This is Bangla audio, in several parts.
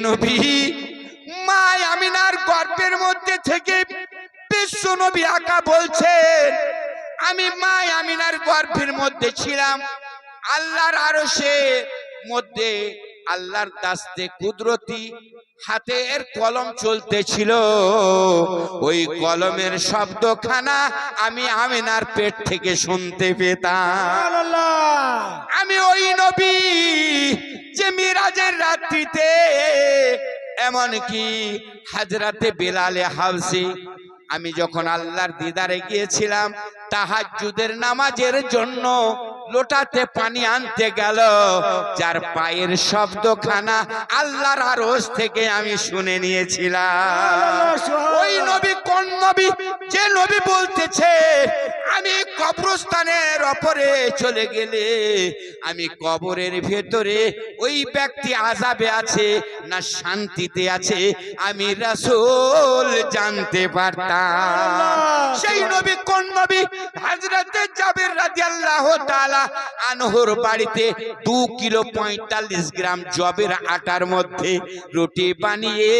নবী মা আমিনার গর্বের মধ্যে থেকে বিশ্ব নবী আকা বলছেন আমি মা আমিনার গর্ভের মধ্যে ছিলাম, আল্লাহর আরশের মধ্যে আল্লাহর দাস্তে কুদরতি হাতের কলম চলতেছিল। ওই কলমের শব্দখানা আমি আমিনার পেট থেকে শুনতে পেতাম। আমি ওই নবী যে মিরাজের রাত্রিতে এমন কি হাজরাতে বেলালে হাউসি আমি যখন আল্লাহর দিদারে গিয়েছিলাম তাহাজ্জুদের নামাজের জন্য লোটাতে পানি আনতে গেল। যার পায়ের শব্দখানা আল্লাহর আরশ থেকে আমি শুনে নিয়েছিলাম। ওই নবী কোন নবী? যে নবী বলতেছে আমি কবরস্থানের অপরে চলে গেলে আমি কবরের ভেতরে ওই ব্যক্তি আজাবে আছে না শান্তিতে আছে আমি রাসূল জানতে পারতাম। সেই নবী কোন নবী? হযরতে জাবির রাদিয়াল্লাহু তাআলা আনহুর বাড়িতে দু কিলো পঁয়তাল্লিশ গ্রাম জবের আটার মধ্যে রুটি বানিয়ে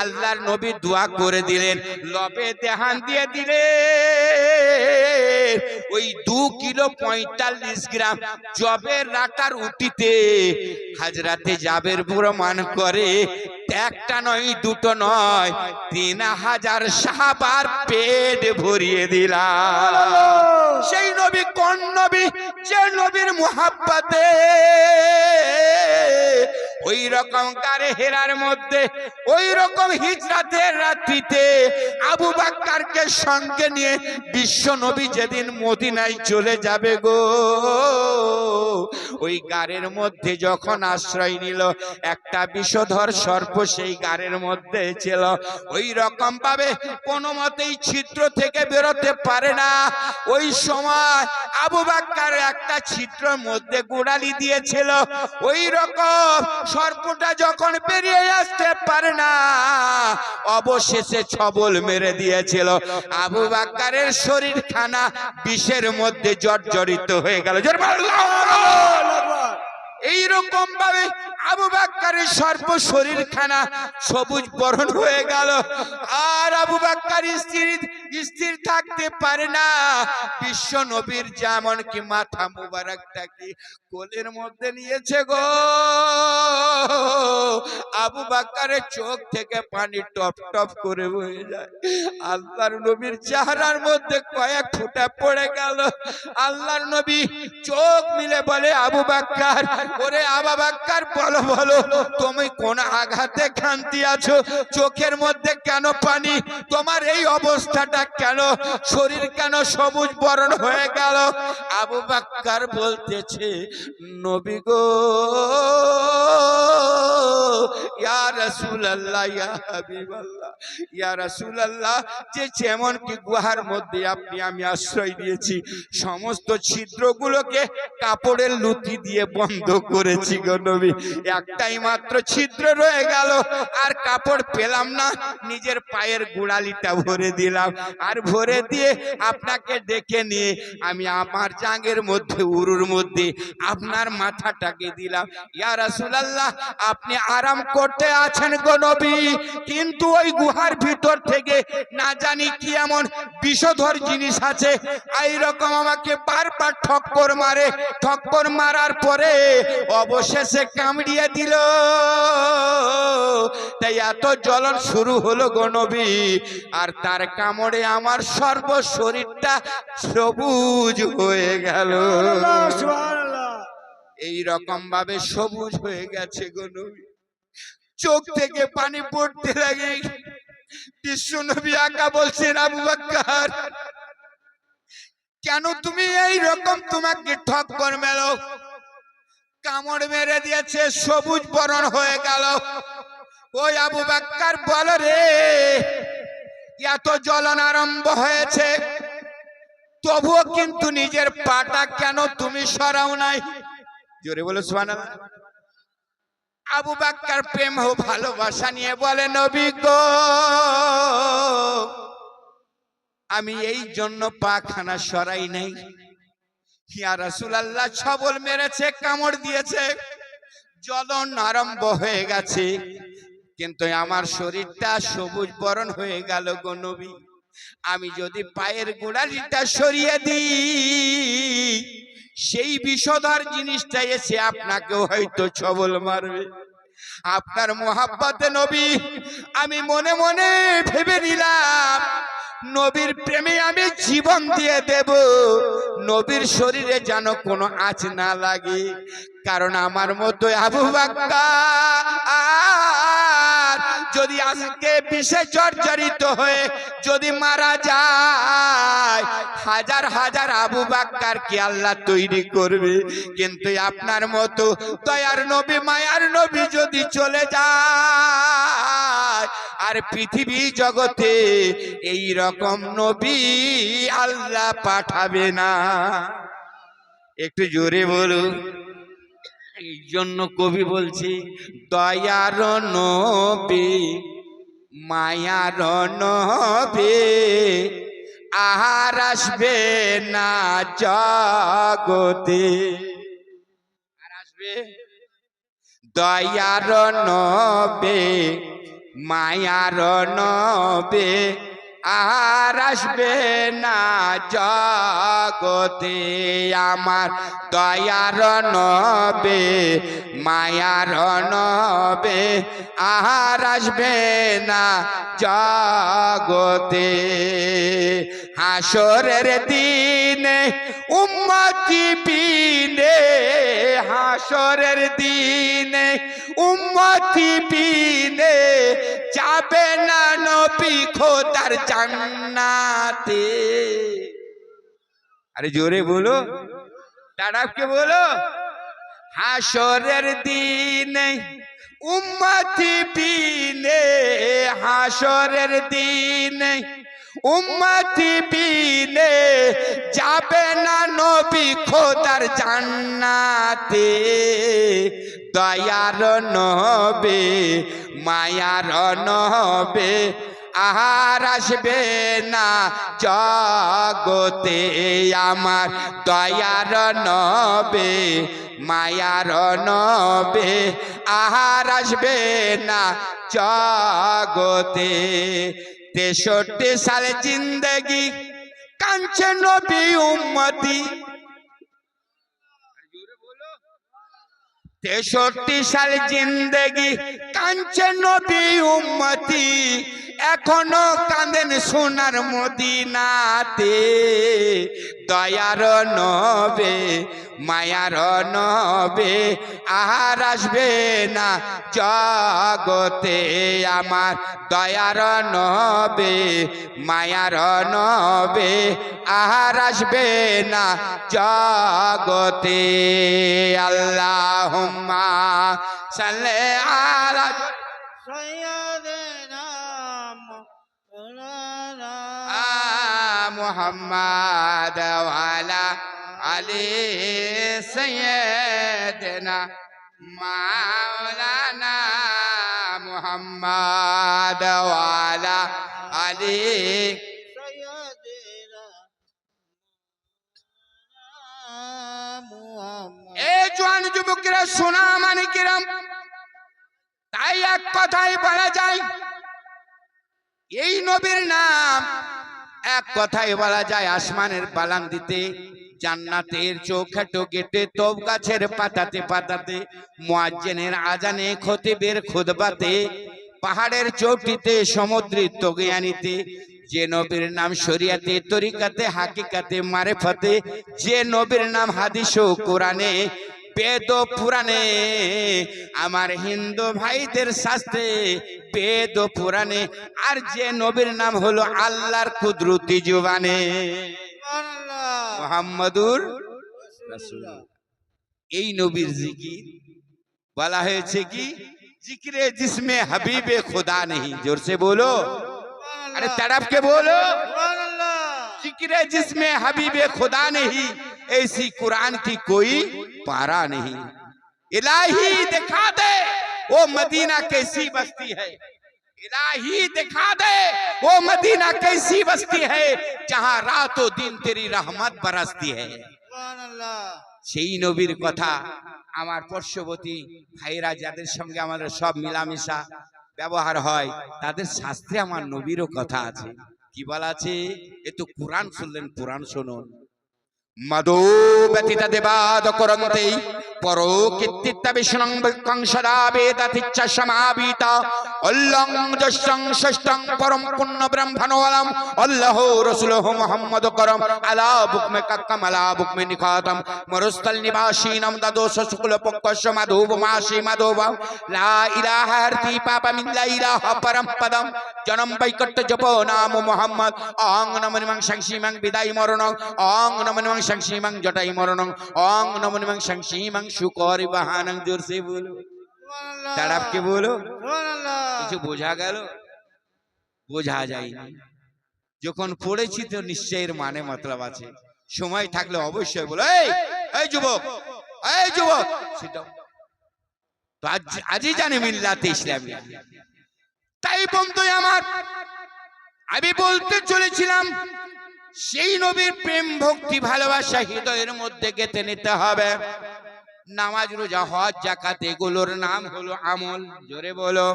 আল্লাহর নবী দোয়া করে দিলেন লবে দেহান দিয়ে দিলেন ওই দু কিলো পঁয়তাল্লিশ গ্রাম জবের রাখার উটিতে হাজরাতে জাবের প্রমাণ করে একটা নয় দুটো নয় তিন হাজার সাহাবার পেট ভরিয়ে দিলাম। সেই নবী কোন নবী? যে নবীর মুহাব্বাতে। রকম কারে হেরার মধ্যে ওই রকম হিজরাতের রাত্রিতে আবু বাক্কারকে সঙ্গে নিয়ে বিশ্ব নবী যেদিন মদিনায় চলে যাবে গো। ওই গাড়ের মধ্যে যখন আশ্রয় নিল, একটা বিষধর সর্প সেই গাড়ের মধ্যে ছিল। ওই রকম ভাবে কোনো মতেই ছিদ্র থেকে বেরোতে পারে না। ওই সময় আবু বাক্কার একটা ছিদ্রের মধ্যে গোড়ালি দিয়েছিল। ওই রকম সর্পটা যখন বেরিয়ে আসতে পারে না, অবশেষে ছবল মেরে দিয়েছিল। আবু বাক্কারের শরীর খানা বিষের মধ্যে জর্জরিত হয়ে গেল। জোরে। এইরকম ভাবে আবু বাক্কারের সর্ব শরীর খানা সবুজ বরণ হয়ে গেল। আর আবু বাক্কার স্থির স্থির থাকতে পারে না। বিশ্ব নবীর যেমন কি মাথা মুবারকটাকে কোলের মধ্যে নিয়েছে গো। আবু বাক্কারের চোখ থেকে পানি টপ টপ করে বয়ে যায়। আল্লাহর নবীর চেহারার মধ্যে কয়েক ফুটা পড়ে গেল। আল্লাহর নবী চোখ মিলে বলে, আবু বাক্কার, ওরে আবু বাক্কার, বলো বলো, তুমি কোন আঘাতে খান্তি আছো? চোখের মধ্যে কেন পানি? তোমার এই অবস্থাটা কেন? শরীর কেন সবুজ বরণ হয়ে গেল? আবু বাক্কার বলতেছে, নবী গো আশ্রয় দিয়েছি, সমস্ত ছিদ্রগুলোকে কাপড়ের লুতি দিয়ে বন্ধ করেছি গো একটাই মাত্র ছিদ্র রয়ে গেল, আর কাপড় পেলাম না, নিজের পায়ের গোড়ালিটা ভরে দিলাম। আর ভরে দিয়ে আপনাকে ডেকে নিয়ে আমি আমার জাঙ্গের মধ্যে, উরুর মধ্যে আপনার মাথাটাকে দিলাম। ইয়া রাসূলুল্লাহ, আপনি আরাম করতে আছেন গো নবী, কিন্তু ওই গুহার ভিতর থেকে না জানি কি এমন বিষধর জিনিস আছে। এই রকম আমাকে বারবার ঠক্কর মারে। ঠক্কর মারার পরে অবশেষে কামড়িয়ে দিল। তাই এত জ্বলন শুরু হলো গো নবী, আর তার কামড়ে আমার সর্ব শরীরটা সবুজ হয়ে গেল। এই রকম ভাবে সবুজ হয়ে গেছে গো নবী। চোখ থেকে পানি পড়তে লাগে। বিশ্ব নবী আকা বলছেন আবু বাক্কার কেন তুমি এই রকম তোমাকে ঠক্কর মেলো? কামড় মেরে দিয়েছে সবুজ বরণ হয়ে গেল। ওই আবু বাক্কার বল রে এত জ্বলন আরম্ভ হয়েছে। তবুও কিন্তু নিজের পাটা কেন তুমি সরাও নাই? জোরে বলো, সুবহানাল্লাহ। আবু বাক্কার প্রেম ও ভালোবাসা নিয়ে বলে, নবী গো, আমি এই জন্য পাখানা সরাই নাই। ইয়া রাসূলুল্লাহ, ছবল মেরেছে, কামড় দিয়েছে। জ্বলন আরম্ভ হয়ে গেছে। কিন্তু আমার শরীরটা সবুজ বরণ হয়ে গেল গো নবী। আমি যদি পায়ের গোড়ালিটা সরিয়ে দিই, সেই বিষধর জিনিসটা এসে আপনাকেও হয়তো ছবল মারবে। আপনার মোহাব্বতে নবী, আমি মনে মনে ভেবে নিলাম নবীর প্রেমে আমি জীবন দিয়ে দেব। নবীর শরীরে যেন কোনো আঁচ না লাগে। কারণ আমার মতো আবু বাক্কার যদি আজকে বিষে জর্জরিত হয়ে যদি মারা যায়, হাজার হাজার আবু বাক্কার কি আল্লাহ তৈরি করবে? কিন্তু আপনার মতো দয়ার নবী, মায়ার নবী যদি চলে যায়, আর পৃথিবী জগতে এই রকম নবী আল্লাহ পাঠাবে না। একটু জোরে বলুন। এই জন্য কবি বলছি, দয়ার নবী, মায়ার নবী আহার আসবে না জগতে। আর আসবে? দয়ার নবে, মায়ার নবে আর আসবে না জগতে আমার দয়ার নবে, মায়ার নবে। আর আসবে না জগতে হাসরের দিনে, উম্মতি বিনে হাসরের দিনে, উম্মতি বিনে নবী খোদার জান্নাতে। আরে জোরে বলো। তারাবকে বলো। হাসরের দিনে, উম্মতি বিনে, হাসরের দিনে, উম্মতি বিনে যাবে না নবী খোদার জান্নাতে। দয়ার নবে, মায়ার নবে আহার আসবে না। জগতে আমার দয়ার নবে, মায়ার নবে, আহার আসবে না। জগতে তেষট্টি সালে জিন্দগি কাঞ্চে নবী উম্মতি। তেষট্টি সাল জিন্দগি কাঞ্চে নবী উম্মতি। এখনও কাঁদেন সোনার মদিনাতে। দয়ার নবে, মায়ার নবে আহার আসবে না জগতে আমার। দয়ার নবে, মায়ার নবে আহার আসবে না জগতে। আল্লাহ সালে আলা محمد وعلى علي سيدنا مولانا محمد وعلى علي سيدنا محمد এ জোয়ান যুবকেরা সোনা মানিকেরাম তাই এক কথাই বলা যায় এই নবীর নাম এক কথাই বলা যায়, আসমানের পালান দিতে, জান্নাতের চৌখাটো গেটে তব গাছের পাতাতে পাতাতে, মুয়াজ্জিনের আজানে খতিবের খুদবাতে, পাহাড়ের চৌটিতে সমুদ্রের তগিয়ানিতে যে নবীর নাম শরিয়াতে, তরিকাতে, হাকিকাতে, মারেফতে, যে নবীর নাম হাদিস ও কোরআনে বেদ পুরাণে আমার হিন্দু ভাইদের শাস্ত্রে বেদ পুরাণে আর যে নবীর নাম হলো আল্লাহর কুদরতি জুবানে। মোহাম্মদুর এই নবীর জিকির বলা হয়েছে কি? জিকিরে জিসমে হাবিবে খোদা নেই জোরসে বলো। আরে তড়প বলো। জিকিরে জিসমে হাবিবে খোদা নেই ऐसी कुरान की कोई पारा नहीं इलाही दिखा दे वो मदीना कैसी बस्ती है इलाही दिखा दे वो मदीना कैसी बस्ती है जहां रातों दिन तेरी रहमत बरसती है আল্লাহ সেই নবীর কথা আমার পার্শ্ববর্তী ভাইরা যাদের সঙ্গে আমাদের সব মিলামিশা ব্যবহার হয় তাদের শাস্ত্রে আমার নবীরও কথা আছে কি বলা আছে এ তো কোরআন শুনলেন কোরআন শুনুন মদো ব্যতীতা দেবাদ করন্তে পরো কীর্তিত্ব বিষ্ণং কংসদা বেদাতিচ্ছা সমাবিতা। অল্লং যষ্টং ষষ্ঠং পরম পুণ্য ব্রহ্মণোলম আল্লাহ রসুলহ মোহাম্মদ করম। আলা বুকমে কাক্কাম, আলা বুকমে নিখাতম। মরুস্থল নিবাসীনম দদোষ শুক্ল পক্ষস্য মাধব মাসি মাধব। লা ইলাহা হর্তি পাপমিল্লা ইলাহা পরম পদম। জনম বৈকট্য জপ নাম মোহাম্মদ। অং নম নিমং সংসীমং বিদায় মরণং। অং নম নিমং সংসীমং জটাই মরণং। অং শুকরি বাহানং জোরসে বলো তাড়াপকে বলো কিছু বোঝা গেল? বোঝা যায়নি। যখন পড়েছি তো নিশ্চয়ের মানে মতলব আছে। সময় থাকলে অবশ্যই বলো এই এই যুবক এই যুবক। sit তো আজ আজই জানি মিল্লাতে ইসলামী। তাই বন্ধু আমার আমি বলতে চলেছিলাম সেই নবীর প্রেম ভক্তি ভালোবাসা হৃদয়ের মধ্যে গেঁথে নিতে হবে। নামাজ রোজা হজ জাকাত এগুলোর নাম হলো আমল। জোরে বলো।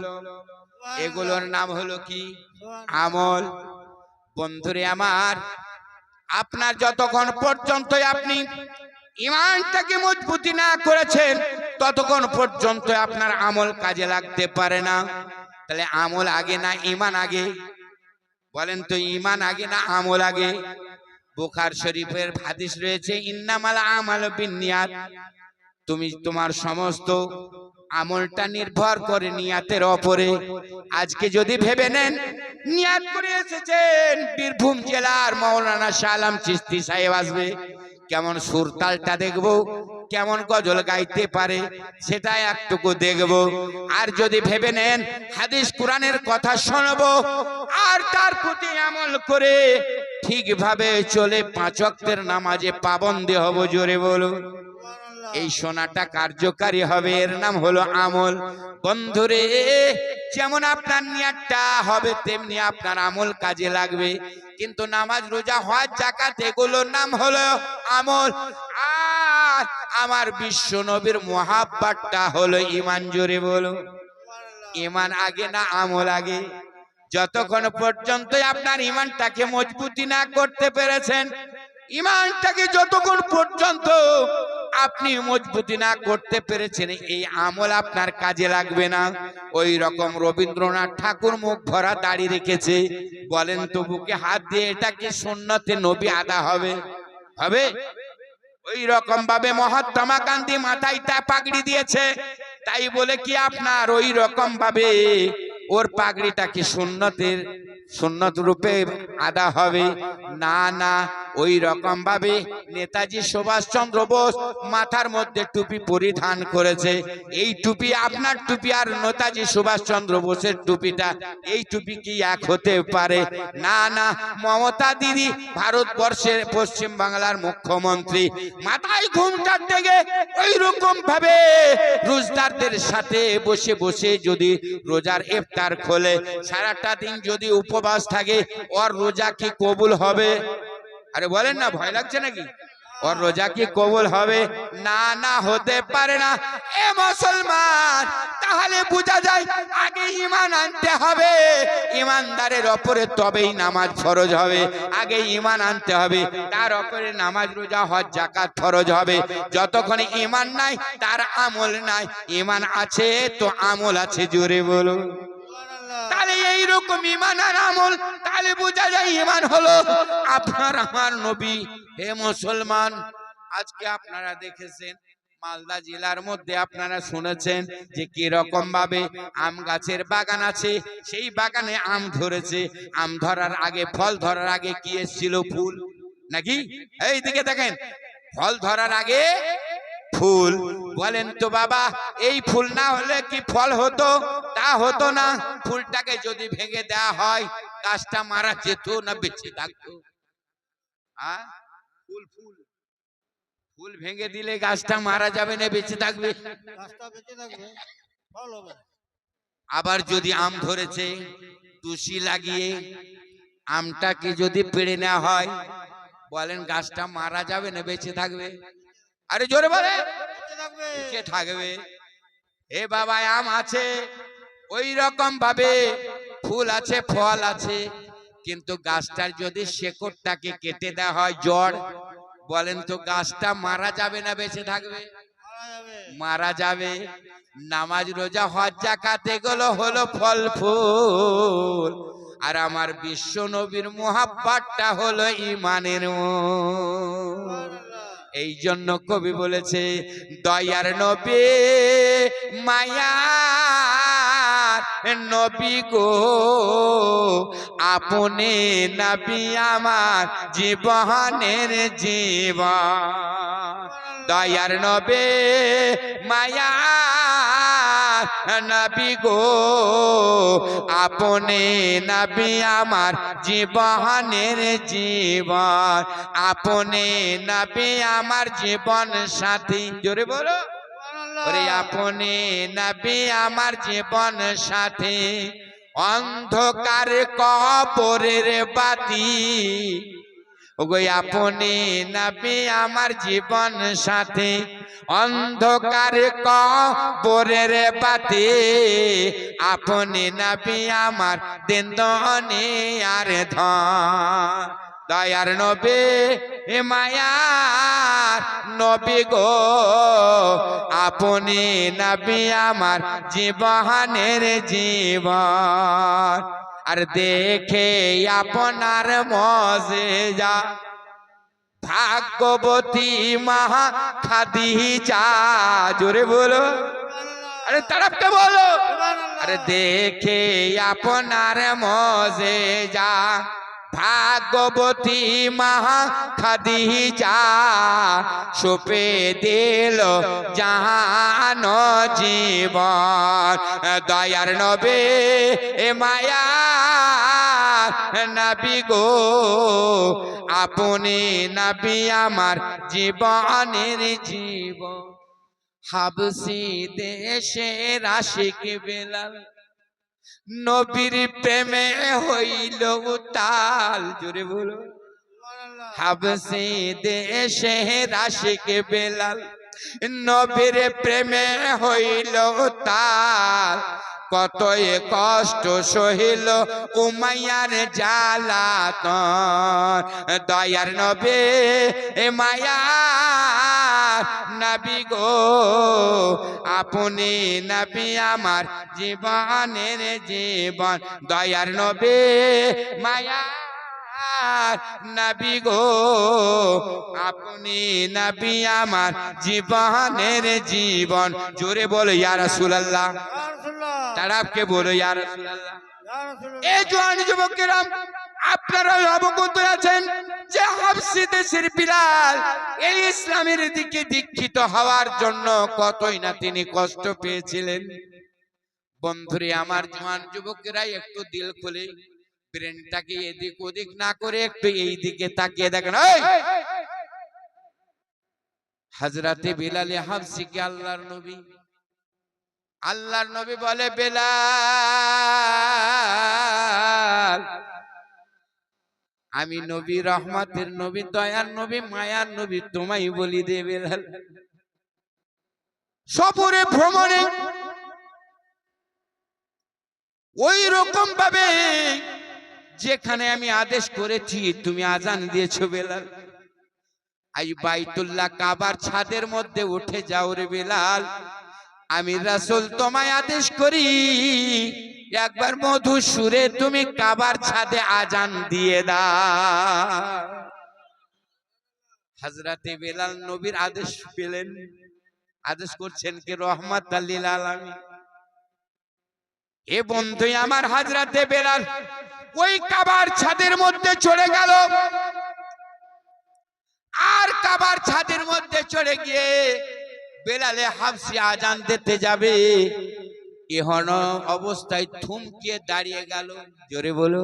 এগুলোর নাম হলো কি? আমল। বন্ধুরে আমার, আপনার যতক্ষণ পর্যন্ত আপনি ইমানটাকে মজবুতি না করেছেন, ততক্ষণ পর্যন্ত আপনার আমল কাজে লাগতে পারে না। তাহলে আমল আগে না ইমান আগে? বলেন তো, ইমান আগে না আমল আগে? বুখার শরীফের হাদিস রয়েছে, ইন্নামাল আমাল বিনিয়াত তুমি তোমার সমস্ত আমলটা নির্ভর করে নিয়াতের ওপরে। আজকে যদি ভেবে নেন, নিয়াত করে এসেছেন বীরভূম জেলার মৌলানা শালাম চিস্তি সাহেব আসবে। কেমন সুরতালটা দেখব, কেমন গজল গাইতে পারে, সেটা একটুকু দেখব। আর যদি ভেবে নেন, হাদিস কোরআনের কথা শুনব, আর তার প্রতি আমল করে ঠিকভাবে চলে পাঁচ ওয়াক্তের নামাজে পাবন্দে হব, জোরে বলুন। এই সোনাটা কার্যকারী হবে এর নাম হলো আমল। বন্ধুরে যেমন আপনার নিয়াতটা হবে তেমনি আপনার আমল কাজে লাগবে। কিন্তু নামাজ রোজা হওয়ার জাকাত এগুলোর নাম হলো আমল। আর আমার বিশ্ব নবীর মহাব্বাতটা হলো ইমান জোরে বলো। ইমান আগে না আমল আগে? যতক্ষণ পর্যন্ত আপনার ইমানটাকে মজবুতি না করতে পেরেছেন ইমানটাকে যতক্ষণ পর্যন্ত আপনি মজবুতি না করতে পেরেছেন, এই আমল আপনার কাজে লাগবে না। ওই রকম রবীন্দ্রনাথ ঠাকুর মুখ ভরা দাড়ি রেখেছে। বলেন তো বুকে হাত দিয়ে এটাকে সুন্নতে নবী আদা হবে? হবে। ওই রকম ভাবে মহাত্মা গান্ধী মাথায় তা পাগড়ি দিয়েছে। তাই বলে কি আপনার ওই রকম ভাবে ওর পাগড়িটা কি সুন্নতের? সুন্নত রূপে আদা হবে। না না, ওই রকম ভাবে নেতাজি সুভাষচন্দ্র বোস মাথার মধ্যে টুপি পরিধান করেছে। এই টুপি আপনার টুপি আর নেতাজি সুভাষচন্দ্র বোসের টুপিটা, এই টুপি কি এক হতে পারে? না না, মমতা দিদি ভারতবর্ষের পশ্চিম বাংলার মুখ্যমন্ত্রী, মাথায় ঘুমটার থেকে ওই রকম ভাবে রোজদারদের সাথে বসে বসে যদি রোজার ইফতার খোলে, সারাটা দিন যদি উপবাস থাকে, ওর রোজা কি কবুল হবে? আরে বলেন না, ভয় লাগছে নাকি? ওর রোজা কি কবুল হবে? না না, হতে পারে না। এ মুসলমান, তাহলে বোঝা যায় আগে ইমান আনতে হবে। ইমানদারের ওপরে তবেই নামাজ ফরজ হবে। আগে ইমান আনতে হবে, তার ওপরে নামাজ, রোজা, হজ জাকাত ফরজ হবে। যতক্ষণ ইমান নাই, তার আমল নাই। ইমান আছে তো আমল আছে, জোরে বলো সুবহানাল্লাহ তাহলে এইরকম ইমান আর আমল, তাহলে বোঝা যায় ইমান হলো আপনার আমার নবী। হে মুসলমান, আজকে আপনারা দেখেছেন, মালদা জেলার মধ্যে আপনারা শুনেছেন যে কি রকম ভাবে আম গাছের বাগান আছে, সেই বাগানে আম ধরেছে। আম ধরার আগে, ফল ধরার আগে কি এসেছিল ফুল? নাকি? এই দিকে দেখেন, ফল ধরার আগে ফুল। বলেন তো বাবা এই ফুল না হলে কি ফল হতো? তা হতো না। ফুলটাকে যদি ভেঙে দেওয়া হয় গাছটা মারা যেত না বেঁচে থাকতো। ফুল ফুল। ফুল ভেঙে দিলে গাছটা মারা যাবে না বেঁচে থাকবে। আবার যদি আম ধরেছে তুষি লাগিয়ে আমটাকে যদি পেড়ে নেওয়া হয় বলেন গাছটা মারা যাবে না বেঁচে থাকবে। আরে জোরে বলে। বেঁচে থাকবে। এ বাবা আম আছে। ওই রকম ভাবে ফুল আছে ফল আছে। কিন্তু গাছটার যদি শেকড়টাকে কেটে দেওয়া হয় জ্বর বলেন তো গাছটা মারা যাবে না বেঁচে থাকবে? মারা যাবে। নামাজ রোজা হজ জাকাত এগুলো হলো ফল ফুল। আর আমার বিশ্ব নবীর মোহাব্বাতটা হলো ইমানের এই জন্য কবি বলেছে, দয়ার নবী, মায়ার নবী গো, আপনি নাবি আমার জীবনের জীবন। দয়ার নবে মায়া নবী গো, আপনি নবী আমার জীবনের জীবন। আপনি নবী আমার জীবন সাথী। জোরে বলো। ওরে, আপনি নবী আমার জীবন সাথী। অন্ধকার কবরের বাতি ওগো আপনি নবী আমার জীবন সাথী, অন্ধকার কবরের বাতি। আপনি নবী আমার দিন দনে আর ধন। দয়ার নবী এ মায়ার নবী গো। আপনি নবী আমার জীবনের জীবন। আর দেখে আপনার মজে যা ভাগ্যবতী মহা খাদিজা, জোরে বলো। আরে তারপরে বলো। আর আরে দেখে আপনার মজে যা ভাগবতী মহা খাদিজা সুপে দিল জাহান জীবন। দয়ার নবে এ মায়া নবী গো, আপনি নবী আমার জীবনের জীবন। হাবসি দেশের আশিক বেলাল নবীর প্রেমে হইল উতাল। জোরে বলো। হাবসে দেশের আশিক বেলাল নবীর প্রেমে হইল উতাল। কত এ কষ্ট সহিল উমাইয়ার জালাত দয়ার নবে, এ মায়া নবী গো, আপনি নবী আমার জীবনের জীবন। দয়ার নবে, মায়া নবী গো আপনি নবী আমার জীবনের জীবন। জোরে বলো ইয়া রাসূলুল্লাহ। ইয়া রাসূলুল্লাহ। তারাবকে বলো ইয়া রাসূলুল্লাহ। এই জোয়ান যুবকেরা আপনারা অবগত আছেন যে হাফসি দেশের বিলাল এই ইসলামের দিকে দীক্ষিত হওয়ার জন্য কতই না তিনি কষ্ট পেয়েছিলেন। বন্ধুরে আমার জোয়ান যুবকেরা একটু দিল খুলে। ব্রেনটাকে এদিক ওদিক না করে একটু এই দিকে তাকিয়ে দেখেন! হাজরাতে বিলালে হাফসিকে আল্লাহর নবী। আল্লাহর নবী বলে বেলাল আমি নবী রহমতের নবী দয়ার নবী মায়ার নবী তোমাই বলি দে বেলাল। সফরে ভ্রমণে ওই রকম ভাবে যেখানে আমি আদেশ করেছি, তুমি আজান দিয়েছ বেলাল। আই বাইতুল্লাহ কাবার ছাদের মধ্যে উঠে যাও রে বেলাল। আমি রাসূল তোমায় আদেশ করি, একবার মধু সুরে তুমি কাবার ছাদে আজান দিয়ে দাও। হাজরাতে বেলাল নবীর আদেশ পেলেন। আদেশ করছেন কে, রহমাত আল্লিল আলামিন। এ বন্ধু আমার হাজরাতে বেলাল। ওই কাবার ছাদের মধ্যে চলে গেল। আর কাবার ছাদের মধ্যে চলে গিয়ে বেলালে হাফসি আজান দিতে যাবে। এহন অবস্থায় থমকে দাঁড়িয়ে গেল। জোরে বলো।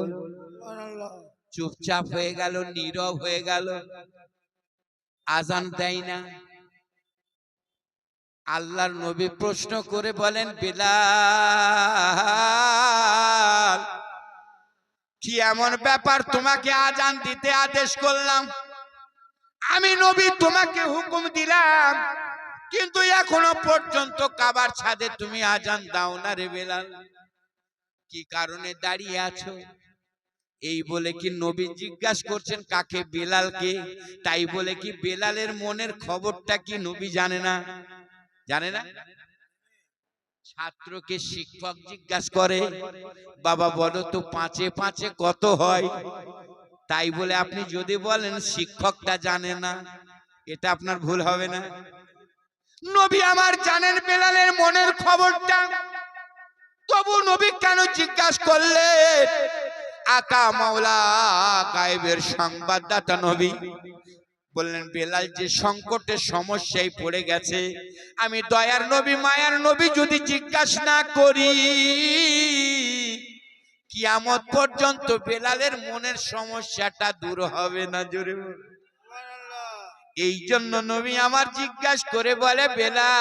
চুপচাপ হয়ে গেল, নীরব হয়ে গেল। আজান দেয় না। আল্লাহর নবী প্রশ্ন করে বলেন বেলাল কি এমন ব্যাপার তোমাকে আজান দিতে আদেশ করলাম? আমি নবী তোমাকে হুকুম দিলাম। কিন্তু এখনও পর্যন্ত কাবার ছাদে তুমি আজান দাও না রে বেলাল। কি কারণে দাঁড়িয়ে আছো? এই বলে কি নবী জিজ্ঞাসা করছেন কাকে বেলালকে? তাই বলে কি বেলালের মনের খবরটা কি নবী জানে না? জানে না? ছাত্রকে শিক্ষক জিজ্ঞাসা করে, বাবা, বলো তো পাঁচে পাঁচে কত হয়? তাই বলে, আপনি যদি বলেন শিক্ষকটা জানে না, এটা আপনার ভুল হবে না। নবী আমার জানেন বেলালের মনের খবরটা। তবু নবী কেন জিজ্ঞাসা করলে? আকা মাওলা গায়েবের সংবাদদাতা নবী। বললেন বেলাল যে সংকটের সমস্যায় পড়ে গেছে আমি দয়ার নবী মায়ার নবী যদি জিজ্ঞাসা না করি কিয়ামত পর্যন্ত বেলালের মনের সমস্যাটা দূর হবে না জোরে এই জন্য নবী আমার জিজ্ঞাসা করে বলে বেলাল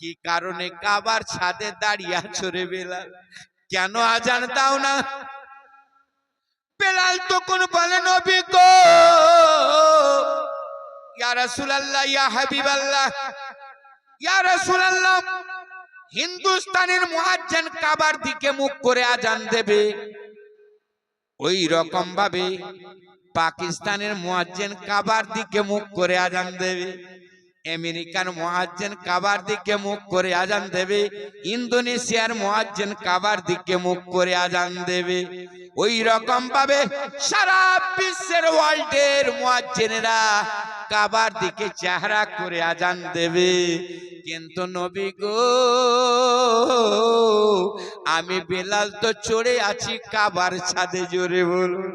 কি কারণে কাবার ছাদে দাঁড়িয়ে আছো রে বেলাল? কেন আজান দাও না? তখন বলে, নবী গো! ইয়া রাসূলুল্লাহ, ইয়া হাবিবাল্লাহ, ইয়া রাসূলুল্লাহ, হিন্দুস্তানের মুয়াজ্জিন কাবার দিকে মুখ করে আজান দেবে। ওই রকম ভাবে পাকিস্তানের মুয়াজ্জিন কাবার দিকে মুখ করে আজান দেবে। আমেরিকার মুয়াজ্জিন কাবার দিকে মুখ করে আজান দেবে। ইন্দোনেশিয়ার মুয়াজ্জিন কাবার দিকে মুখ করে আজান দেবে। ওই রকম ভাবে সারা বিশ্বের ওয়ার্ল্ডের মুয়াজ্জিনেরা কাবার দিকে চেহারা করে আজান দেবে। কিন্তু নবী গো, আমি বেলাল তো চড়ে আছি কাবার ছাদে, জোরে বলুন।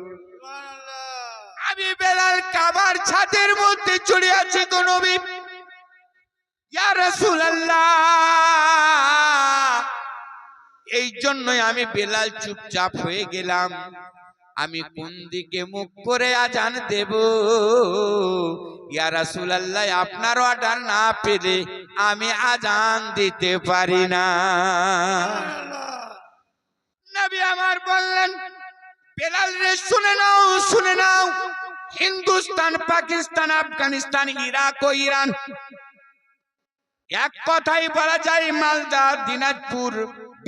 আমি বেলাল কাবার ছাদের মধ্যে চড়ে আছি গো নবী। ইয়া রাসূলুল্লাহ। এই জন্যই আমি বেলাল চুপচাপ হয়ে গেলাম। আমি কোন দিকে মুখ করে আজান দেব? ইয়া রাসূলুল্লাহ, আপনার অর্ডার না পেলে আমি আজান দিতে পারি না। নবী আমার বললেন, বেলাল রে, শুনে নাও শুনে নাও। হিন্দুস্তান, পাকিস্তান, আফগানিস্তান, ইরাক ও ইরান। এক কথাই বলা যায়, মালদা, দিনাজপুর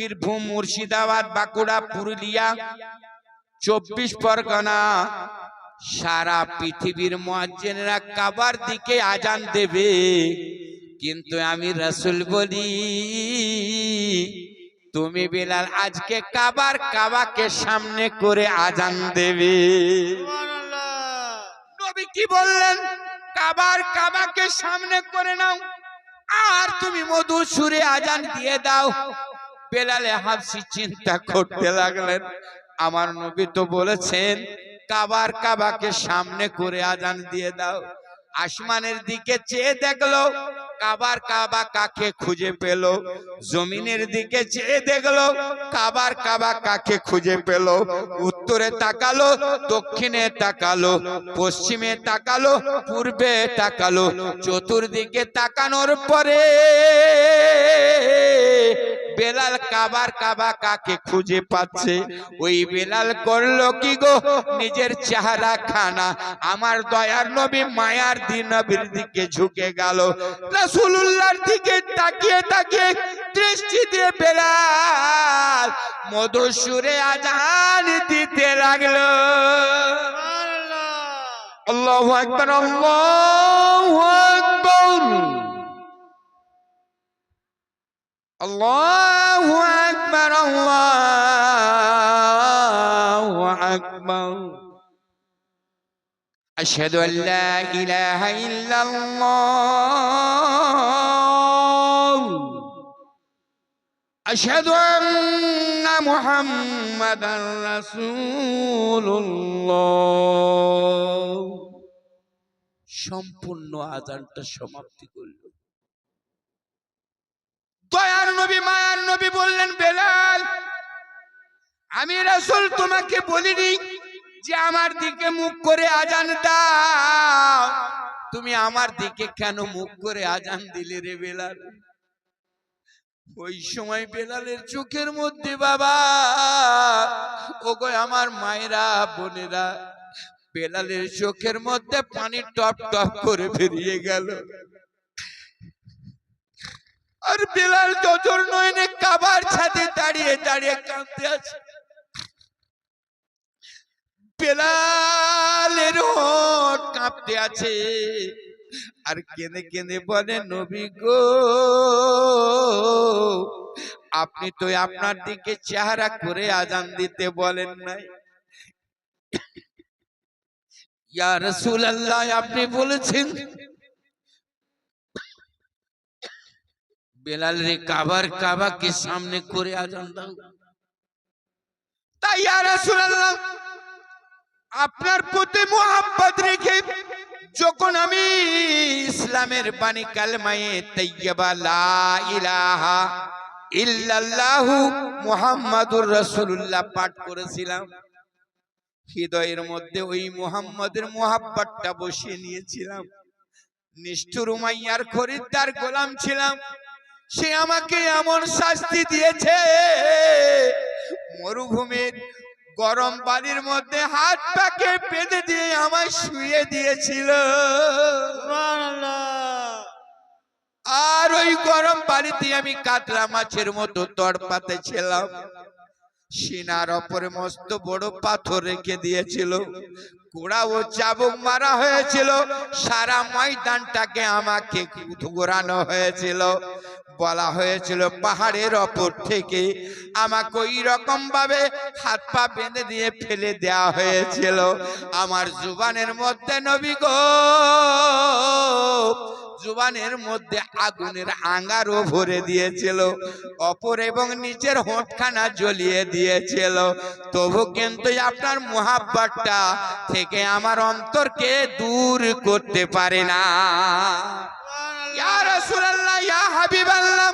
বীরভূম মুর্শিদাবাদ বাঁকুড়া পুরুলিয়া চব্বিশ পরগনা সারা পৃথিবীর মুয়াজ্জিনেরা কাবার দিকে আজান দেবে। কিন্তু আমি রাসূল বলি তুমি বেলাল আজকে কাবার কাবাকে সামনে করে আজান দেবে। নবী কি বললেন? কাবার কাবাকে সামনে করে নাও আর তুমি মধু সুরে আজান দিয়ে দাও। বেলালে হাফসি চিন্তা করতে লাগলেন। আমার নবী তো বলেছেন, কাবার কাবাকে সামনে করে আজান দিয়ে দাও। আসমানের দিকে চেয়ে দেখল, কাবার কাবা কাকে খুঁজে পেল? জমিনের দিকে চেয়ে দেখল, কাবার কাবা কাকে খুঁজে পেল? উত্তরে তাকালো, দক্ষিণে তাকালো, পশ্চিমে তাকালো, পূর্বে তাকালো, চতুর্দিকে তাকানোর পরে বেলাল কাবার কাবা কাকে খুঁজে পাচ্ছে? ওই বেলাল করল কি গো? নিজের চেহারা খানা। আমার দয়ার নবী মায়ার দিন নবীর দিকে ঝুঁকে গেল। রাসূলুল্লাহর দিকে তাকিয়ে তাকিয়ে দৃষ্টি দিয়ে বেলাল মধুসুরে আজান দিতে লাগল। আল্লাহু আকবার আল্লাহু আকবার। আল্লাহু আকবার আল্লাহু আকবার أشهد أن لا إله إلا الله أشهد أن محمدا رسول الله সম্পূর্ণ আজানটা সমাপ্তি করল আমি রাসূল তোমাকে বলিনি যে আমার দিকে মুখ করে আজান দাও। তুমি আমার দিকে কেন মুখ করে আজান দিলে রে বেলাল? ওই সময় বেলালের চোখের মধ্যে বাবা, ওগো আমার মায়েরা, বোনেরা, বেলালের চোখের মধ্যে পানি টপ টপ করে বেরিয়ে গেল। আর বেলাল জজর নয়নে কাবার ছাদে দাঁড়িয়ে দাঁড়িয়ে কাঁদতে আছে। বেলালের হোট কাঁপতে আছে। আর কেঁদে কেঁদে বলে, নবী গো, আপনি তো আপনার দিকে চেহারা করে আজান দিতে বলেন নাই। ইয়া রাসূলুল্লাহ, আপনি বলেছেন, বেলাল রে কাবার কাবাকে সামনে করে আজান দাও। তাই ইয়া রাসূলুল্লাহ আপনার প্রতি মোহাব্বত রেখে যখন আমি ইসলামের বাণী কালমায়ে তাইয়্যিবা লা ইলাহা ইল্লাল্লাহু মুহাম্মাদুর রাসূলুল্লাহ পাঠ করেছিলাম, হৃদয়ের মধ্যে ওই মুহাম্মাদের মোহাব্বতটা বসিয়ে নিয়েছিলাম। নিষ্ঠুর উমাইয়ার খরিদ্দার গোলাম ছিলাম, সে আমাকে এমন শাস্তি দিয়েছে, মরুভূমির গরম পানির মধ্যে হাত পাকে বেঁধে দিয়ে আমায় শুয়ে দিয়েছিল। আর ওই গরম পানিতে আমি কাতলা মাছের মতো তড়পাতে ছিলাম। সিনার অপরে মস্ত বড় পাথর রেখে দিয়েছিল। কোড়া ও চাবুক মারা হয়েছিল। সারা ময়দানটাকে আমাকে ঘোরানো হয়েছিল। বলা হয়েছিল, পাহাড়ের ওপর থেকে আমাকে ওই রকম ভাবে হাত পা বেঁধে দিয়ে ফেলে দেয়া হয়েছিল। আমার জুবানের মধ্যে নবী গো জুবানের মধ্যে আগুনের আঙ্গারও ভরে দিয়েছিল, অপর এবং নিচের হোঁটখানা জ্বলিয়ে দিয়েছিল। তবু কিন্তু আপনার মোহাব্বতটা থেকে আমার অন্তরকে দূর করতে পারে না। ইয়া রাসূলুল্লাহ, ইয়া হাবিবাল্লাহ।